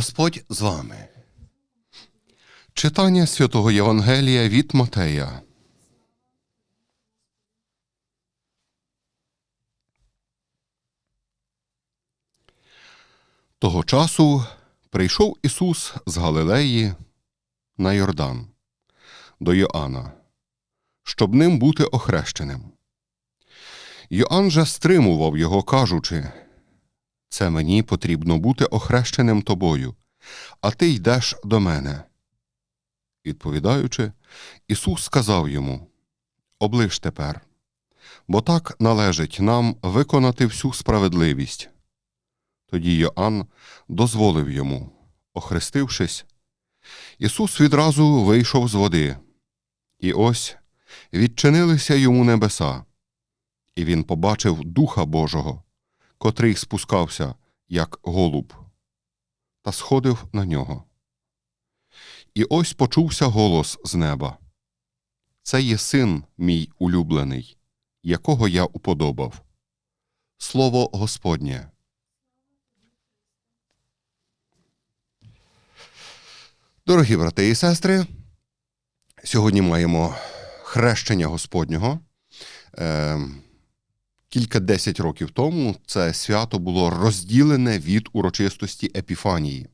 Господь з вами. Читання святого Євангелія від Матея. Того часу прийшов Ісус з Галилеї на Йордан до Йоанна, щоб ним бути охрещеним. Йоанн же стримував його, кажучи, це мені потрібно бути охрещеним тобою, а ти йдеш до мене. Відповідаючи, Ісус сказав йому Оближ тепер, бо так належить нам виконати всю справедливість. Тоді Йоанн дозволив йому, охрестившись, Ісус відразу вийшов з води, і ось відчинилися йому небеса, і він побачив Духа Божого, котрий спускався, як голуб, та сходив на нього. І ось почувся голос з неба. Це є син мій улюблений, якого я уподобав. Слово Господнє. Дорогі брати і сестри, сьогодні маємо хрещення Господнього. Кілька десять років тому це свято було розділене від урочистості Епіфанії.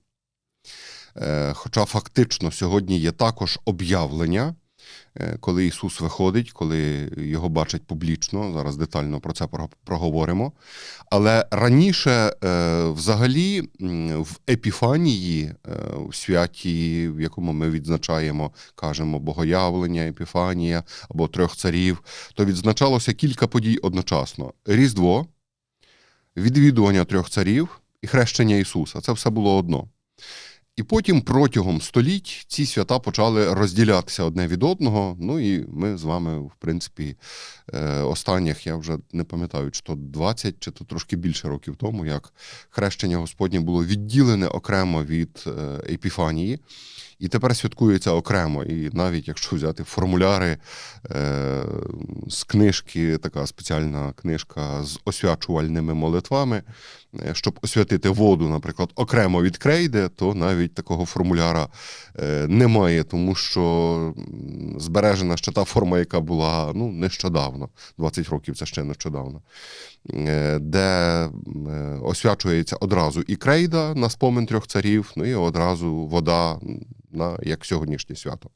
Е, Хоча фактично сьогодні є також об'явлення, коли Ісус виходить, коли його бачать публічно, зараз детально про це проговоримо. Але раніше, е, взагалі, в Епіфанії, е, в святі, в якому ми відзначаємо, кажемо, Богоявлення, Епіфанія або трьох царів, то відзначалося кілька подій одночасно: Різдво, відвідування трьох царів і хрещення Ісуса. Це все було одно. І потім протягом століть ці свята почали розділятися одне від одного. Ну і ми з вами, в принципі, е, останніх, я вже не пам'ятаю, чи то 20, чи то трошки більше років тому, як хрещення Господнє було відділене окремо від е, Епіфанії. І тепер святкується окремо. І навіть якщо взяти формуляри е, з книжки, така спеціальна книжка з освячувальними молитвами, е, щоб освятити воду, наприклад, окремо від крейди, то навіть такого формуляра е, немає, тому що збережена ще та форма, яка була ну, нещодавно, 20 років це ще нещодавно, де е, освячується одразу і крейда на спомин трьох царів, ну і одразу вода на як сьогоднішнє свято.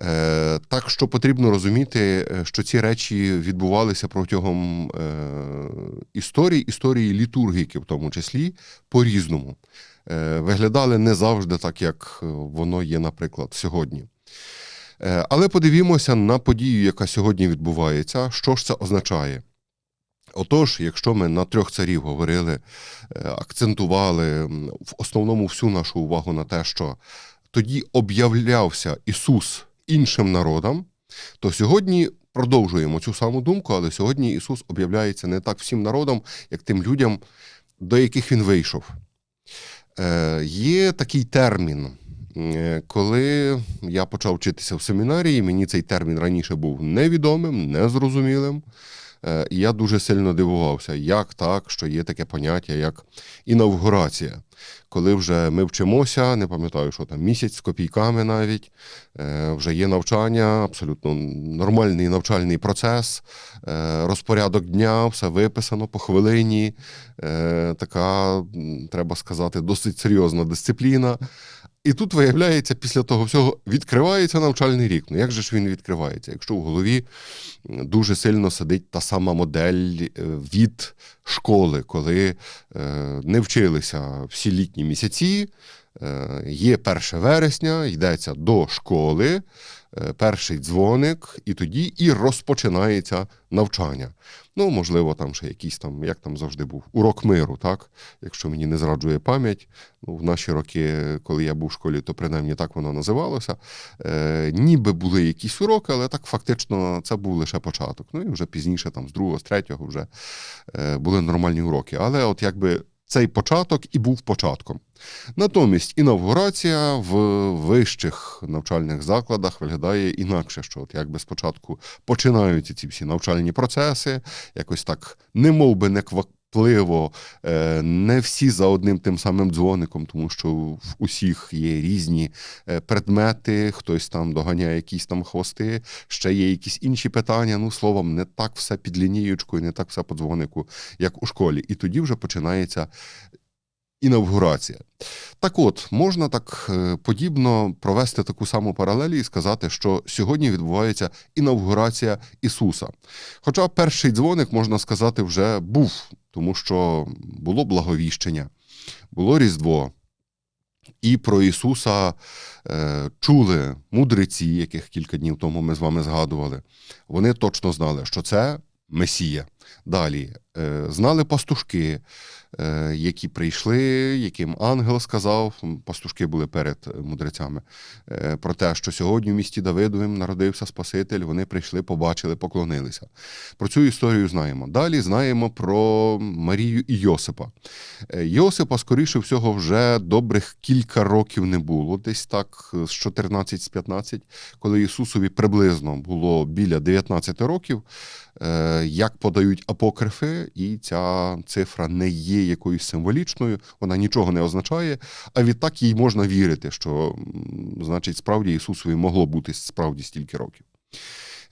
Е, Так що потрібно розуміти, е, що ці речі відбувалися протягом е, історії, історії літургіки, в тому числі, по-різному. Е, Виглядали не завжди так, як е, воно є, наприклад, сьогодні. Е, Але подивімося на подію, яка сьогодні відбувається. Що ж це означає? Отож, якщо ми на трьох царів говорили, е, акцентували в основному всю нашу увагу на те, що тоді об'являвся Ісус іншим народам, то сьогодні продовжуємо цю саму думку, але сьогодні Ісус об'являється не так всім народам, як тим людям, до яких Він вийшов. Е, Є такий термін. е, Коли я почав вчитися в семінарії, мені цей термін раніше був невідомим, незрозумілим. Е, І я дуже сильно дивувався, як так, що є таке поняття, як інавгурація. Коли вже ми вчимося, не пам'ятаю, що там місяць з копійками навіть, е, вже є навчання, абсолютно нормальний навчальний процес, е, розпорядок дня, все виписано по хвилині. Така, треба сказати, досить серйозна дисципліна. І тут виявляється, після того всього відкривається навчальний рік. Ну як же ж він відкривається? Якщо в голові дуже сильно сидить та сама модель е, від школи, коли е, не вчилися всі літні місяці, е, є 1 вересня, йдеться до школи, перший дзвоник, і тоді і розпочинається навчання. Ну, можливо, там ще якийсь там, як там завжди був, урок миру, так? Якщо мені не зраджує пам'ять. Ну, в наші роки, коли я був в школі, то принаймні так воно називалося. Е, ніби були якісь уроки, але так фактично це був лише початок. Ну і вже пізніше, там, з другого, з третього, вже е, були нормальні уроки. Але от якби цей початок і був початком. Натомість інавгурація в вищих навчальних закладах виглядає інакше, що от якби спочатку починаються ці всі навчальні процеси, якось так, немов би не ква- квапливо, е, не всі за одним тим самим дзвоником, тому що в усіх є різні е, предмети, хтось там доганяє якісь там хвости, ще є якісь інші питання. Ну, словом, не так все під лінієчкою, не так все по дзвонику, як у школі. І тоді вже починається інавгурація. Так от, можна так е, подібно провести таку саму паралелі і сказати, що сьогодні відбувається інавгурація Ісуса. Хоча перший дзвоник, можна сказати, вже був, тому що було благовіщення, було Різдво. І про Ісуса е, чули мудреці, яких кілька днів тому ми з вами згадували. Вони точно знали, що це Месія. Далі е, знали пастушки, які прийшли, яким ангел сказав, пастушки були перед мудрецями, е, про те, що сьогодні в місті Давидовим народився Спаситель, вони прийшли, побачили, поклонилися. Про цю історію знаємо. Далі знаємо про Марію і Йосипа. Е, Йосипа, скоріше всього, вже добрих кілька років не було, десь так, з 14 з 15, коли Ісусові приблизно було біля 19 років. Е, як подають апокрифи, і ця цифра не є якоюсь символічною, вона нічого не означає. А відтак їй можна вірити, що значить справді Ісусові могло бути справді стільки років.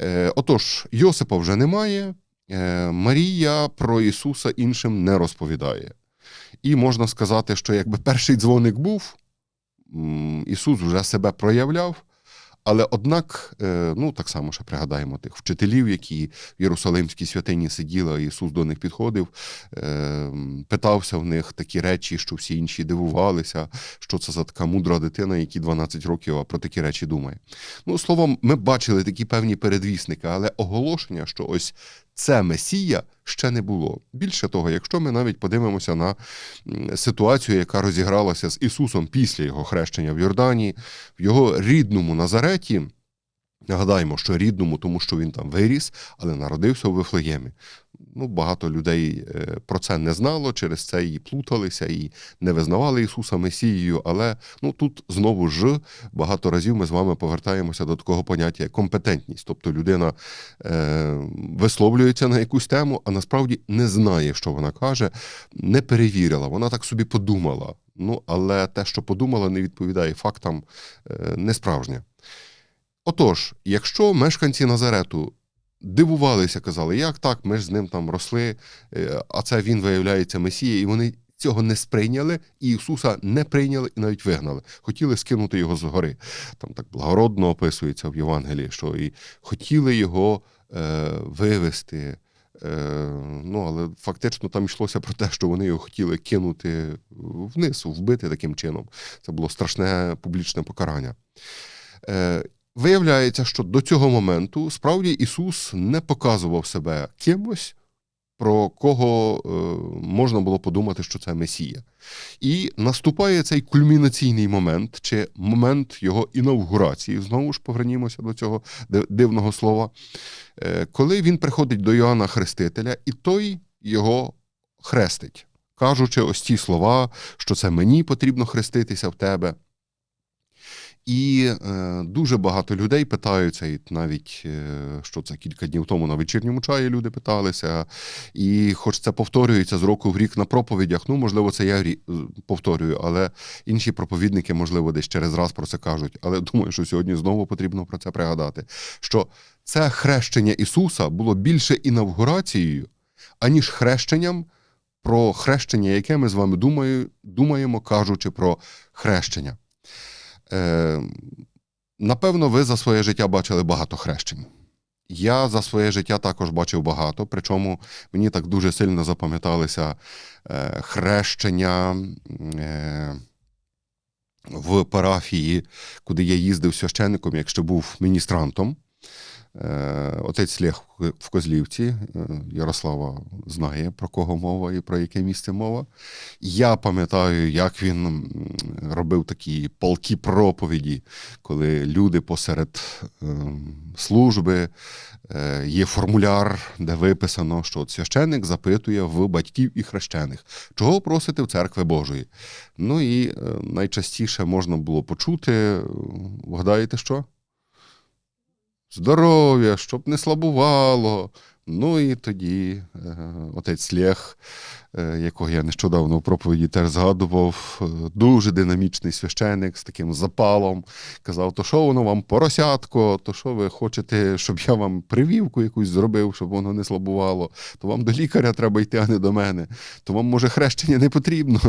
Е, отож, Йосипа вже немає. Е, Марія про Ісуса іншим не розповідає. І можна сказати, що якби перший дзвоник був, Ісус вже себе проявляв, але однак, е, ну так само ще пригадаємо тих вчителів, які в Єрусалимській святині сиділи, Ісус до них підходив, е, питався в них такі речі, що всі інші дивувалися, що це за така мудра дитина, які 12 років про такі речі думає. Ну, словом, ми бачили такі певні передвісники, але оголошення, що ось це Месія ще не було. Більше того, якщо ми навіть подивимося на ситуацію, яка розігралася з Ісусом після його хрещення в Йордані, в його рідному Назареті. Нагадаємо, що рідному, тому що він там виріс, але народився у Вифлеємі. Ну, Багато людей е, про це не знало, через це і плуталися, і не визнавали Ісуса Месією. Але ну, тут знову ж багато разів ми з вами повертаємося до такого поняття як компетентність. Тобто людина е, висловлюється на якусь тему, а насправді не знає, що вона каже, не перевірила, вона так собі подумала. Ну, Але те, що подумала, не відповідає фактам, е, не справжнє. Отож, якщо мешканці Назарету дивувалися, казали, як так, ми ж з ним там росли, е, а це він виявляється Месія, і вони цього не сприйняли, і Ісуса не прийняли і навіть вигнали. Хотіли скинути його з гори. Там так благородно описується в Євангелії, що і хотіли його е, вивести. Е, ну, Але фактично там йшлося про те, що вони його хотіли кинути вниз, вбити таким чином. Це було страшне публічне покарання. Виявляється, що до цього моменту справді Ісус не показував себе кимось, про кого е, можна було подумати, що це Месія. І наступає цей кульмінаційний момент, чи момент його інавгурації, знову ж повернімося до цього дивного слова, е, коли він приходить до Йоанна Хрестителя, і той його хрестить, кажучи ось ці слова, що це мені потрібно хреститися в тебе. І е, дуже багато людей питаються, і навіть е, що це кілька днів тому на вечірньому чаї люди питалися. І хоч це повторюється з року в рік на проповідях, ну можливо, це я повторюю, але інші проповідники, можливо, десь через раз про це кажуть. Але думаю, що сьогодні знову потрібно про це пригадати. Що це хрещення Ісуса було більше інавгурацією, аніж хрещенням. Про хрещення, яке ми з вами думаю, думаємо, кажучи про хрещення. Е, Напевно, ви за своє життя бачили багато хрещень. Я за своє життя також бачив багато, причому мені так дуже сильно запам'яталися е, хрещення е, в парафії, куди я їздив священником, якщо був міністрантом. Е, отець Лех в Козлівці, е, Ярослава знає, про кого мова і про яке місце мова. Я пам'ятаю, як він робив такі полки проповіді, коли люди посеред ем, служби е, є формуляр, де виписано, що священник запитує в батьків і хрещених, чого просити в церкви Божої. Ну і найчастіше можна було почути, вгадаєте що? Здоров'я, щоб не слабувало, Ну і тоді е, отець Лєх, е, якого я нещодавно в проповіді теж згадував, е, дуже динамічний священик з таким запалом, казав: то що воно вам поросятко, то що ви хочете, щоб я вам привівку якусь зробив, щоб воно не слабувало, то вам до лікаря треба йти, а не до мене, то вам, може, хрещення не потрібно.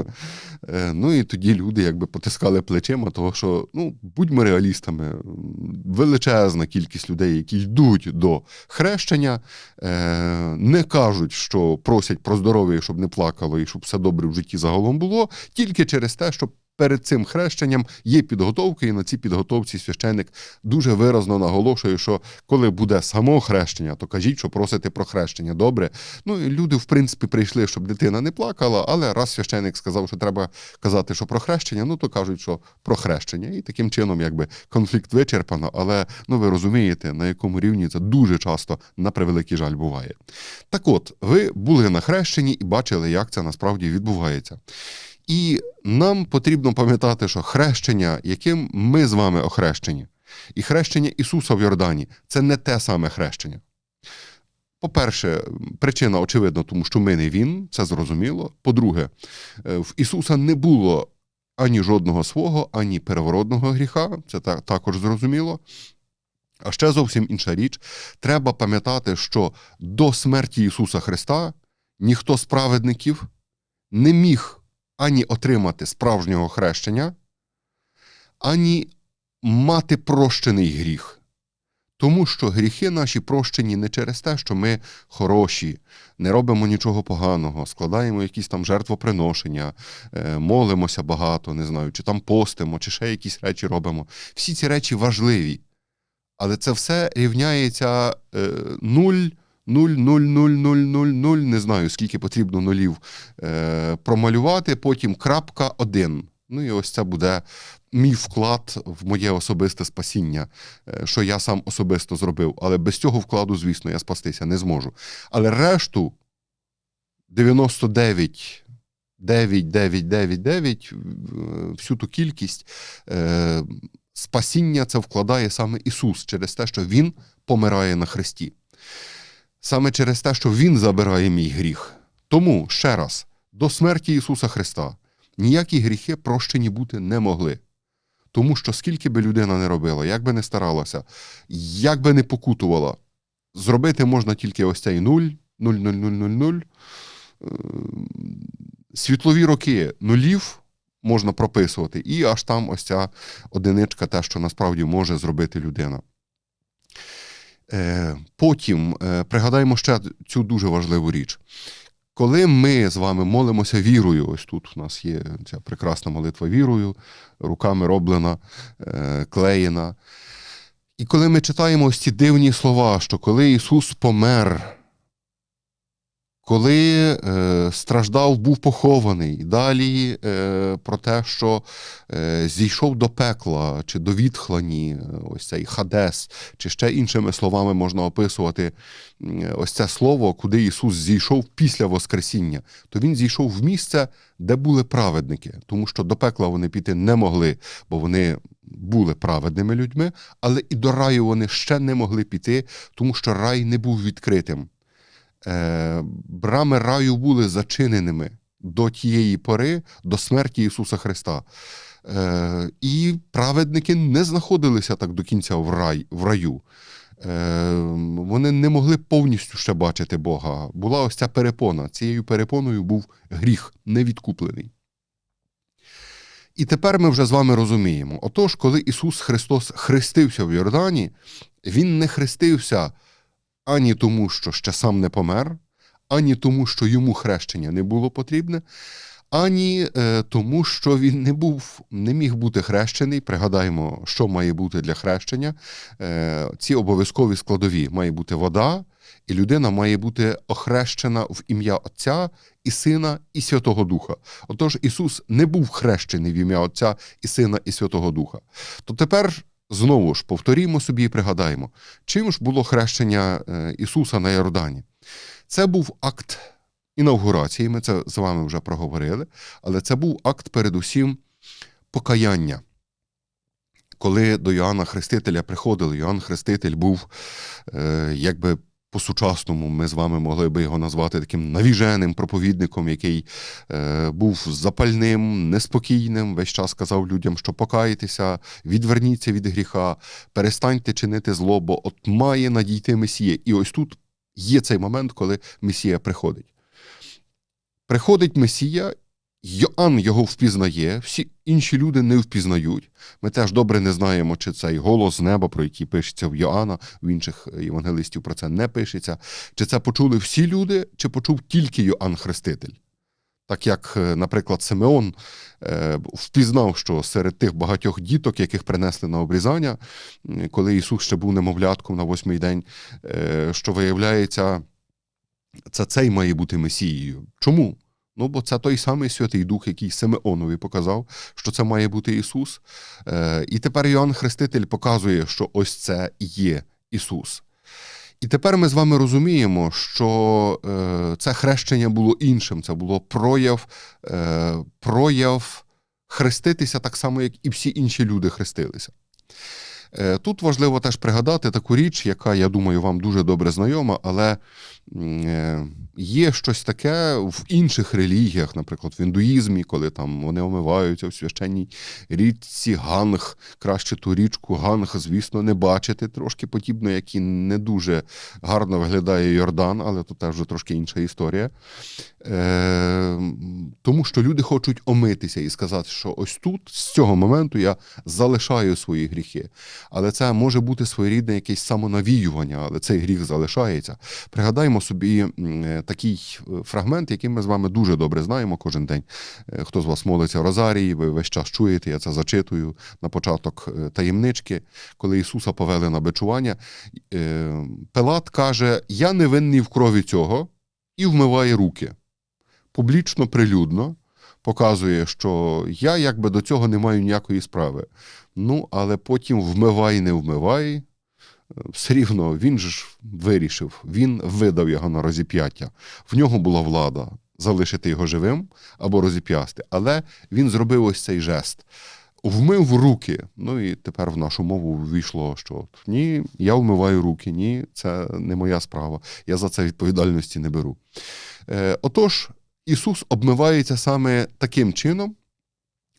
Ну і тоді люди якби потискали плечима, того що ну, будьмо реалістами, величезна кількість людей, які йдуть до хрещення, не кажуть, що просять про здоров'я, щоб не плакало і щоб все добре в житті загалом було, тільки через те, що перед цим хрещенням є підготовка, і на цій підготовці священник дуже виразно наголошує, що коли буде само хрещення, то кажіть, що просите про хрещення. Добре. Ну і люди, в принципі, прийшли, щоб дитина не плакала, але раз священник сказав, що треба казати, що про хрещення, ну то кажуть, що про хрещення. І таким чином, якби конфлікт вичерпано, але ну ви розумієте, на якому рівні це дуже часто на превеликий жаль буває. Так от, ви були на хрещенні і бачили, як це насправді відбувається. І нам потрібно пам'ятати, що хрещення, яким ми з вами охрещені, і хрещення Ісуса в Йордані це не те саме хрещення. По-перше, причина очевидна, тому що ми не Він, це зрозуміло. По-друге, е, в Ісуса не було ані жодного свого, ані переворотного гріха, це також зрозуміло. А ще зовсім інша річ, треба пам'ятати, що до смерті Ісуса Христа ніхто з праведників не міг ані отримати справжнього хрещення, ані мати прощений гріх. Тому що гріхи наші прощені не через те, що ми хороші, не робимо нічого поганого, складаємо якісь там жертвоприношення, е, молимося багато, не знаю, чи там постимо, чи ще якісь речі робимо. Всі ці речі важливі. Але це все рівняється е, нуль 0,00000, не знаю, скільки потрібно нулів е, промалювати, потім крапка один. Ну і ось це буде мій вклад в моє особисте спасіння, е, що я сам особисто зробив. Але без цього вкладу, звісно, я спастися не зможу. Але решту 99. 9, 9, 9, 9, всю ту кількість е, спасіння це вкладає саме Ісус через те, що Він помирає на Христі саме через те, що Він забирає мій гріх. Тому ще раз, до смерті Ісуса Христа ніякі гріхи прощені бути не могли. Тому що скільки би людина не робила, як би не старалася, як би не покутувала, зробити можна тільки ось цей нуль, нуль, нуль, нуль, нуль, нуль. Світлові роки нулів можна прописувати, і аж там ось ця одиничка, те, що насправді може зробити людина. Е, потім е, пригадаємо ще цю дуже важливу річ. Коли ми з вами молимося вірою, ось тут у нас є ця прекрасна молитва вірою, руками роблена, е, клеєна. І коли ми читаємо ось ці дивні слова, що коли Ісус помер коли е, страждав, був похований, далі е, про те, що е, зійшов до пекла чи до відхлані, ось цей Хадес, чи ще іншими словами можна описувати ось це слово, куди Ісус зійшов після Воскресіння, то Він зійшов в місце, де були праведники, тому що до пекла вони піти не могли, бо вони. Були праведними людьми, але і до раю вони ще не могли піти, тому що рай не був відкритим е, брами раю були зачиненими до тієї пори, до смерті Ісуса Христа. Е, І праведники не знаходилися так до кінця в, рай, в раю. Е, Вони не могли повністю ще бачити Бога. Була ось ця перепона. Цією перепоною був гріх невідкуплений. І тепер ми вже з вами розуміємо: отож, коли Ісус Христос хрестився в Йордані, Він не хрестився ані тому, що ще сам не помер, ані тому, що йому хрещення не було потрібне, ані е, тому, що він не був, не міг бути хрещений. Пригадаємо, що має бути для хрещення. Е, Ці обов'язкові складові має бути вода, і людина має бути охрещена в ім'я Отця і Сина, і Святого Духа. Отож, Ісус не був хрещений в ім'я Отця і Сина, і Святого Духа. То тепер Знову ж повторімо собі і пригадаємо, чим ж було хрещення е, Ісуса на Йордані. Це був акт інавгурації, ми це з вами вже проговорили, але це був акт передусім покаяння. Коли до Йоанна Хрестителя приходили, Йоанн Хреститель був е, якби по-сучасному ми з вами могли би його назвати таким навіженим проповідником, який е, був запальним, неспокійним, весь час казав людям, що покайтеся, відверніться від гріха, перестаньте чинити зло, бо от має надійти Месія. І ось тут є цей момент, коли Месія приходить. Приходить Месія, Йоанн його впізнає, всі інші люди не впізнають. Ми теж добре не знаємо, чи цей голос неба, про який пишеться в Йоанна, в інших євангелистів про це не пишеться. Чи це почули всі люди, чи почув тільки Йоанн Хреститель? Так як, е, наприклад, Симеон е, впізнав, що серед тих багатьох діток, яких принесли на обрізання, коли Ісус ще був немовлятком на восьмий день, е, що виявляється, це цей має бути Месією. Чому? Ну, бо це той самий Святий Дух, який Симеонові показав, що це має бути Ісус. Е, і тепер Йоанн Хреститель показує, що ось це є Ісус. І тепер ми з вами розуміємо, що е, це хрещення було іншим, це було прояв, е, прояв хреститися так само, як і всі інші люди хрестилися. Е, Тут важливо теж пригадати таку річ, яка, я думаю, вам дуже добре знайома, але є щось таке в інших релігіях, наприклад, в індуїзмі, коли там вони омиваються в священній річці Ганг, краще ту річку Ганг, звісно, не бачити, трошки подібно, як і не дуже гарно виглядає Йордан, але тут теж вже трошки інша історія. Е, тому що люди хочуть омитися і сказати, що ось тут, з цього моменту, я залишаю свої гріхи. Але це може бути своєрідне якесь самонавіювання, але цей гріх залишається. Пригадаймо собі е, такий е, фрагмент, який ми з вами дуже добре знаємо кожен день. Е, Хто з вас молиться Розарії, ви весь час чуєте, я це зачитую на початок таємнички, коли Ісуса повели на бичування. Пилат каже: Я не винний в крові цього, і вмиває руки. Публічно, прилюдно показує, що я якби до цього не маю ніякої справи. Ну, але потім вмивай, не вмивай. Все рівно він же ж вирішив, він видав його на розіп'яття. В нього була влада залишити його живим або розіп'ясти. Але він зробив ось цей жест. Вмив руки. Ну і тепер в нашу мову ввійшло, що ні, я вмиваю руки, ні, це не моя справа. Я за це відповідальності не беру. Е, отож, Ісус обмивається саме таким чином,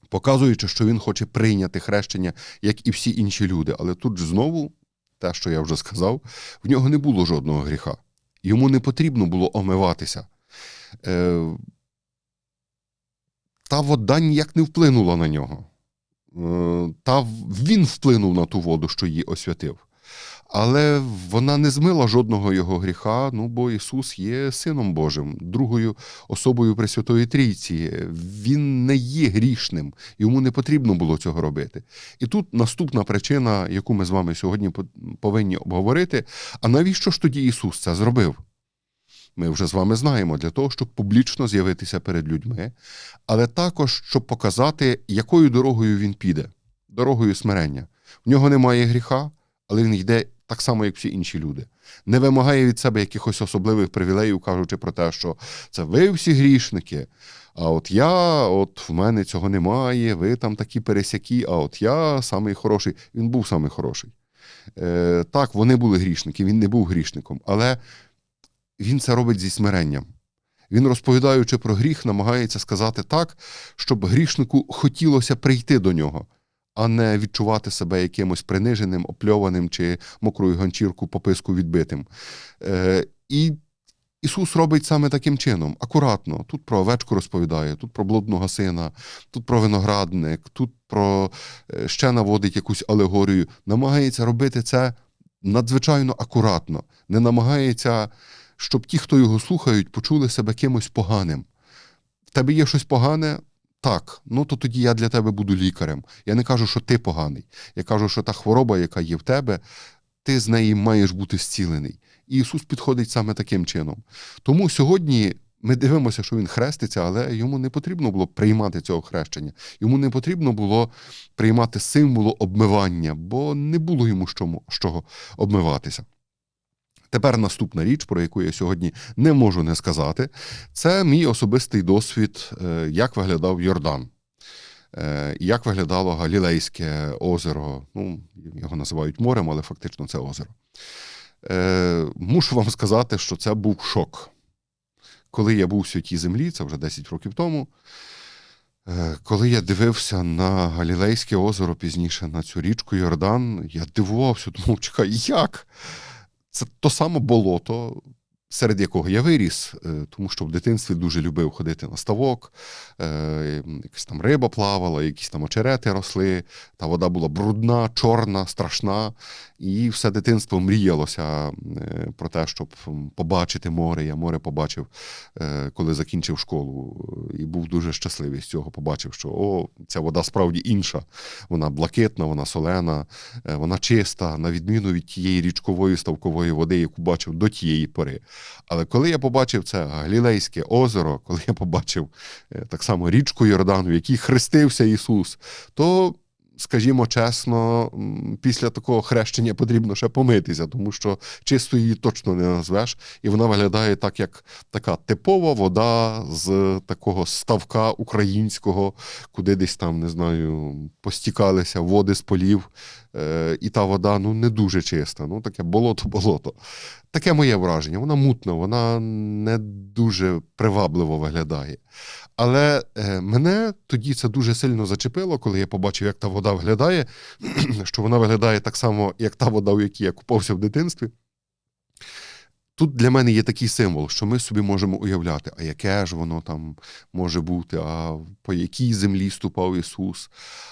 показуючи, що Він хоче прийняти хрещення, як і всі інші люди. Але тут ж знову, те, що я вже сказав, в нього не було жодного гріха. Йому не потрібно було омиватися. Е, та вода ніяк не вплинула на нього. Е, Та він вплинув на ту воду, що її освятив. Але вона не змила жодного його гріха, ну бо Ісус є Сином Божим, другою особою Пресвятої Трійці. Він не є грішним, йому не потрібно було цього робити. І тут наступна причина, яку ми з вами сьогодні повинні обговорити: а навіщо ж тоді Ісус це зробив? Ми вже з вами знаємо для того, щоб публічно з'явитися перед людьми, але також щоб показати, якою дорогою він піде дорогою смирення. В нього немає гріха, але він йде так само, як всі інші люди. Не вимагає від себе якихось особливих привілеїв, кажучи про те, що це ви всі грішники. А от я, от в мене цього немає, ви там такі пересякі, а от я самий хороший. Він був самий хороший. Е, так, вони були грішники, він не був грішником, але він це робить зі смиренням. Він, розповідаючи про гріх, намагається сказати так, щоб грішнику хотілося прийти до нього, а не відчувати себе якимось приниженим, опльованим чи мокрою ганчірку по писку відбитим. Е, і Ісус робить саме таким чином, акуратно. Тут про овечку розповідає, тут про блудного сина, тут про виноградник, тут про е, ще наводить якусь алегорію. Намагається робити це надзвичайно акуратно, не намагається, щоб ті, хто його слухають, почули себе кимось поганим. В тебе є щось погане? Так, ну то тоді я для тебе буду лікарем. Я не кажу, що ти поганий. Я кажу, що та хвороба, яка є в тебе, ти з неї маєш бути зцілений. І Ісус підходить саме таким чином. Тому сьогодні ми дивимося, що Він хреститься, але йому не потрібно було приймати цього хрещення. Йому не потрібно було приймати символу обмивання, бо не було йому з чого обмиватися. Тепер наступна річ, про яку я сьогодні не можу не сказати, це мій особистий досвід, е, як виглядав Йордан. Е, Як виглядало Галілейське озеро, ну, його називають морем, але фактично це озеро. Е, мушу вам сказати, що це був шок. Коли я був у святій землі, це вже 10 років тому. Коли я дивився на Галілейське озеро, пізніше на цю річку Йордан, я дивувався, думав, чекай, як? Це то саме болото, серед якого я виріс, е, тому що в дитинстві дуже любив ходити на ставок, е, якась там риба плавала, якісь там очерети росли, та вода була брудна, чорна, страшна. І все дитинство мріялося е, про те, щоб побачити море. Я море побачив, коли закінчив школу, і був дуже щасливий з цього. Побачив, що о, ця вода справді інша. Вона блакитна, вона солена, вона чиста, на відміну від тієї річкової ставкової води, яку бачив до тієї пори. Але коли я побачив це Галілейське озеро, коли я побачив е, так само річку Йордану, в якій хрестився Ісус, то скажімо чесно, після такого хрещення потрібно ще помитися, тому що чисто її точно не назвеш, і вона виглядає так, як така типова вода з такого ставка українського, куди десь там, не знаю, постікалися води з полів. Е, і та вода ну, не дуже чиста. Ну, таке болото-болото. Таке моє враження. Вона мутна, вона не дуже привабливо виглядає. Але е, мене тоді це дуже сильно зачепило, коли я побачив, як та вода виглядає, що вона виглядає так само, як та вода, у якій я купався в дитинстві. Тут для мене є такий символ, що ми собі можемо уявляти, а яке ж воно там може бути, а по якій землі ступав Ісус,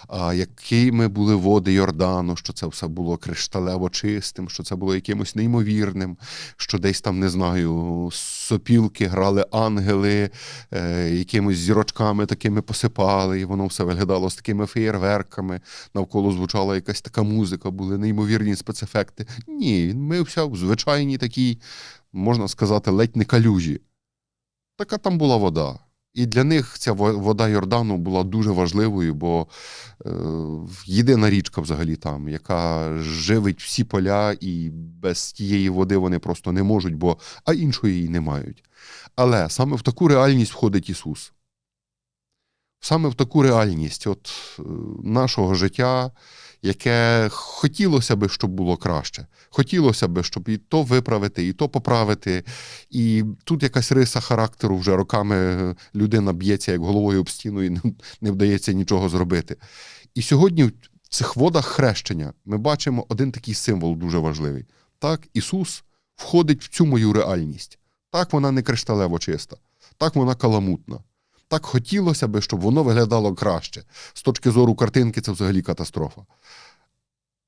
а якими були води Йордану, що це все було кришталево чистим, що це було якимось неймовірним, що десь там, не знаю, сопілки грали ангели, е, якимись зірочками такими посипали, і воно все виглядало з такими феєрверками, навколо звучала якась така музика, були неймовірні спецефекти. Ні, він мився в звичайній такій, можна сказати, ледь не калюжі. Така там була вода. І для них ця вода Йордану була дуже важливою, бо е, єдина річка взагалі там, яка живить всі поля, і без тієї води вони просто не можуть, бо а іншої її не мають. Але саме в таку реальність входить Ісус. Саме в таку реальність от, е, нашого життя, яке хотілося би, щоб було краще. Хотілося би, щоб і то виправити, і то поправити. І тут якась риса характеру вже роками е, людина б'ється як головою об стіну і не, вдається нічого зробити. І сьогодні в цих водах хрещення ми бачимо один такий символ дуже важливий. Так, Ісус входить в цю мою реальність. Так вона не кришталево чиста, так вона каламутна. Так хотілося би, щоб воно виглядало краще. З точки зору картинки, це взагалі катастрофа.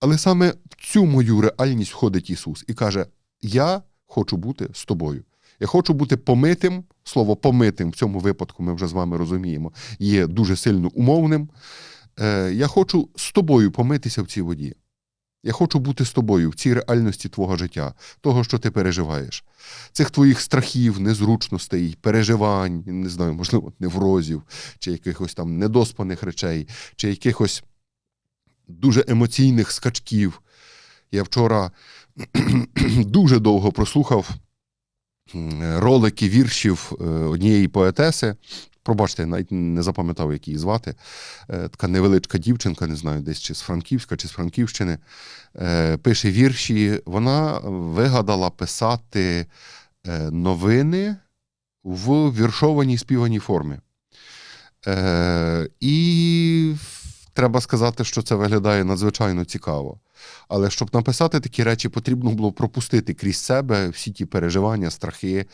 Але саме в цю мою реальність входить Ісус і каже: Я хочу бути з тобою. Я хочу бути помитим. Слово помитим в цьому випадку ми вже з вами розуміємо, є дуже сильно умовним. Е, Я хочу з тобою помитися в цій воді. Я хочу бути з тобою в цій реальності твого життя, того, що ти переживаєш, цих твоїх страхів, незручностей, переживань, не знаю, можливо, неврозів, чи якихось там недоспаних речей, чи якихось дуже емоційних скачків. Я вчора дуже довго прослухав ролики віршів е, однієї поетеси. Пробачте, я навіть не запам'ятав, як її звати. Е, Така невеличка дівчинка, не знаю, десь чи з Франківська, чи з Франківщини. е, Пише вірші. Вона вигадала писати е, новини в віршованій співаній формі. І треба сказати, що це виглядає надзвичайно цікаво. Але щоб написати такі речі, потрібно було пропустити крізь себе всі ті переживання, страхи,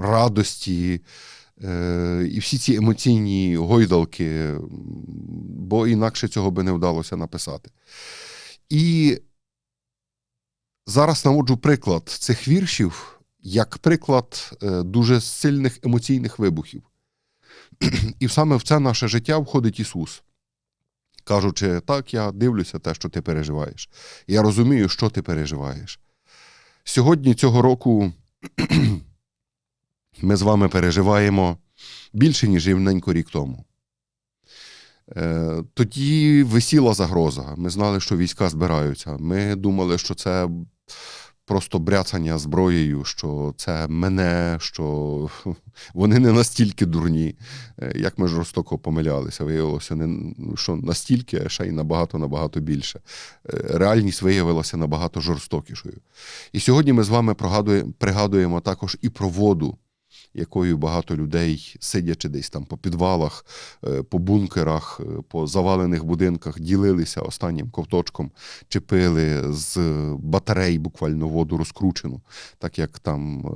радості е, і всі ці емоційні гойдалки, бо інакше цього би не вдалося написати. І зараз наводжу приклад цих віршів як приклад е, дуже сильних емоційних вибухів. І саме в це наше життя входить Ісус. Кажучи, так, я дивлюся те, що ти переживаєш. Я розумію, що ти переживаєш. Сьогодні цього року ми з вами переживаємо більше, ніж рівненько рік тому. Е, Тоді висіла загроза. Ми знали, що війська збираються. Ми думали, що це просто бряцання зброєю, що це мене, що вони не настільки дурні, Е, як ми жорстоко помилялися. Виявилося, не що настільки, а ще й набагато набагато більше. Е, Реальність виявилася набагато жорстокішою. І сьогодні ми з вами пригадуємо також і про воду, якою багато людей, сидячи десь там по підвалах, е, по бункерах, е, по завалених будинках, ділилися останнім ковточком, чи пили з батарей буквально воду розкручену, так як там е,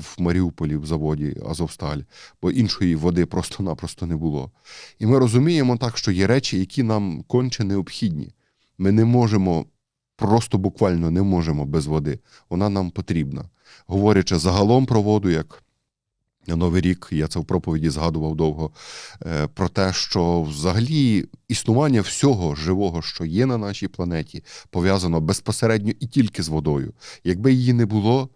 в Маріуполі в заводі Азовсталь, бо іншої води просто-напросто не було. І ми розуміємо так, що є речі, які нам конче необхідні. Ми не можемо, просто буквально не можемо без води. Вона нам потрібна. Говорячи загалом про воду, як Новий рік, я це в проповіді згадував довго, е, про те, що взагалі існування всього живого, що є на нашій планеті, пов'язано безпосередньо і тільки з водою. Якби її не було,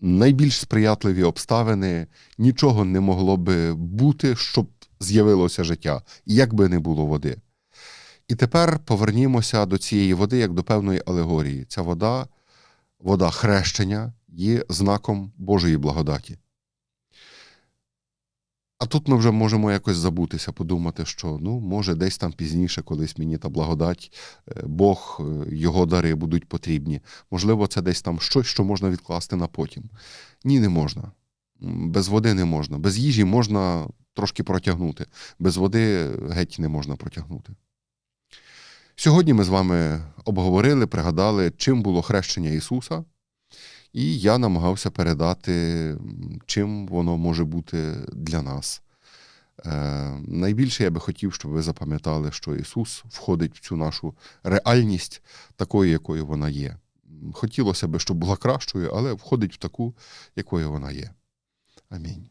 найбільш сприятливі обставини нічого не могло би бути, щоб з'явилося життя, як би не було води. І тепер повернімося до цієї води як до певної алегорії. Ця вода, вода хрещення, є знаком Божої благодаті. А тут ми вже можемо якось забутися, подумати, що ну, може, десь там пізніше, колись мені та благодать, е, Бог, е, його дари будуть потрібні. Можливо, це десь там щось, що можна відкласти на потім. Ні, не можна. Без води не можна. Без їжі можна трошки протягнути. Без води геть не можна протягнути. Сьогодні ми з вами обговорили, пригадали, чим було хрещення Ісуса, і я намагався передати, чим воно може бути для нас. Е, найбільше я би хотів, щоб ви запам'ятали, що Ісус входить в цю нашу реальність такою, якою вона є. Хотілося б, щоб була кращою, але входить в таку, якою вона є. Амінь.